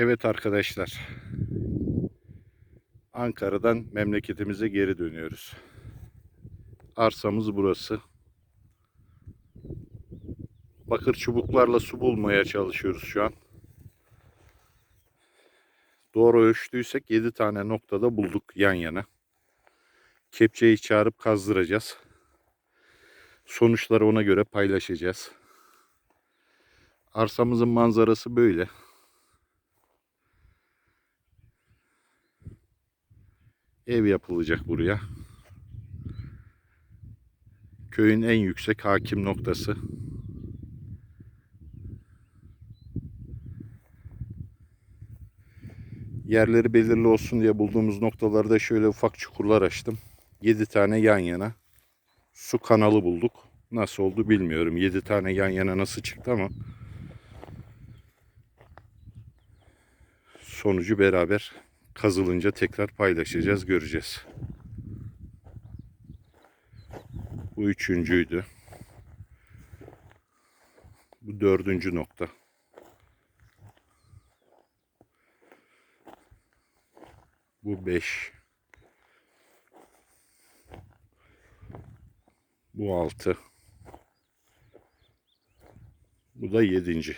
Evet arkadaşlar. Ankara'dan memleketimize geri dönüyoruz. Arsamız burası. Bakır çubuklarla su bulmaya çalışıyoruz şu an. Doğru ölçtüysek 7 tane noktada bulduk yan yana. Kepçeyi çağırıp kazdıracağız. Sonuçları ona göre paylaşacağız. Arsamızın manzarası böyle. Ev yapılacak buraya. Köyün en yüksek hakim noktası. Yerleri belirli olsun diye bulduğumuz noktalarda şöyle ufak çukurlar açtım. 7 tane yan yana. Su kanalı bulduk. Nasıl oldu bilmiyorum. 7 tane yan yana nasıl çıktı ama sonucu beraber kazılınca tekrar paylaşacağız, göreceğiz. Bu üçüncüydü. Bu dördüncü nokta. Bu beş. Bu altı. Bu da yedinci.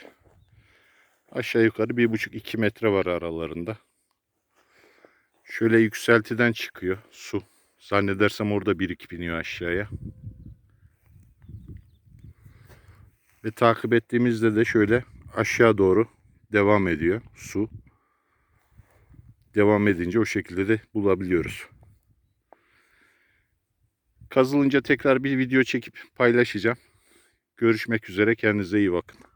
Aşağı yukarı bir buçuk iki metre var aralarında. Şöyle yükseltiden çıkıyor su. Zannedersem orada birikip iniyor aşağıya. Ve takip ettiğimizde de şöyle aşağı doğru devam ediyor su. Devam edince o şekilde de bulabiliyoruz. Kazılınca tekrar bir video çekip paylaşacağım. Görüşmek üzere. Kendinize iyi bakın.